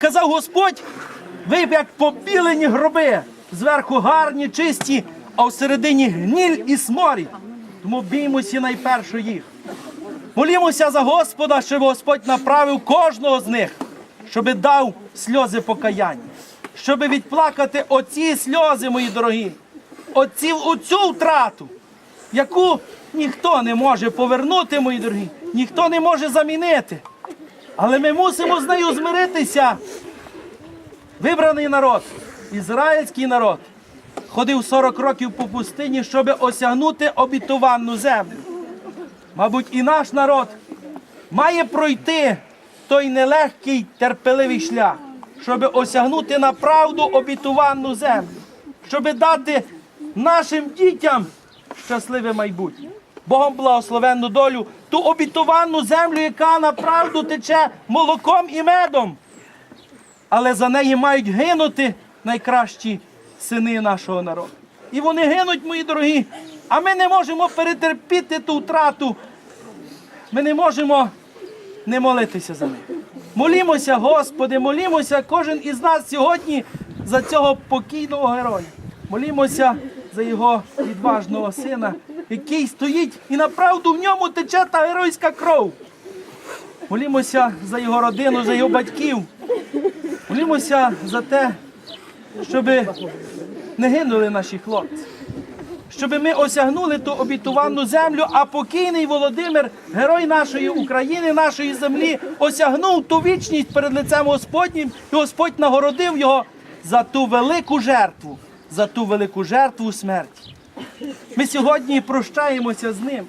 Казав Господь, ви як побілені гроби, зверху гарні, чисті, а всередині гніль і сморід. Тому біймося найперше їх. Молімося за Господа, щоб Господь направив кожного з них, щоб дав сльози покаяння, щоб відплакати оці сльози, мої дорогі, оці, оцю втрату, яку ніхто не може повернути, мої дорогі, ніхто не може замінити. Але ми мусимо з нею змиритися. Вибраний народ, ізраїльський народ, ходив 40 років по пустині, щоб осягнути обітовану землю. Мабуть, і наш народ має пройти той нелегкий терпеливий шлях, щоб осягнути на правду обітовану землю, щоб дати нашим дітям щасливе майбутнє. Богом благословенну долю, ту обітовану землю, яка на правду тече молоком і медом. Але за неї мають гинути найкращі сини нашого народу. І вони гинуть, мої дорогі. А ми не можемо перетерпіти ту втрату. Ми не можемо не молитися за них. Молімося, Господи, молімося кожен із нас сьогодні за цього покійного героя. Молімося за його відважного сина, який стоїть і направду в ньому тече та геройська кров. Молімося за його родину, за його батьків. Молімося за те, щоб не гинули наші хлопці щоб ми осягнули ту обітувану землю, а покійний Володимир, герой нашої України, нашої землі, осягнув ту вічність перед лицем Господнім, і Господь нагородив його за ту велику жертву, за ту велику жертву смерті. Ми сьогодні прощаємося з ним.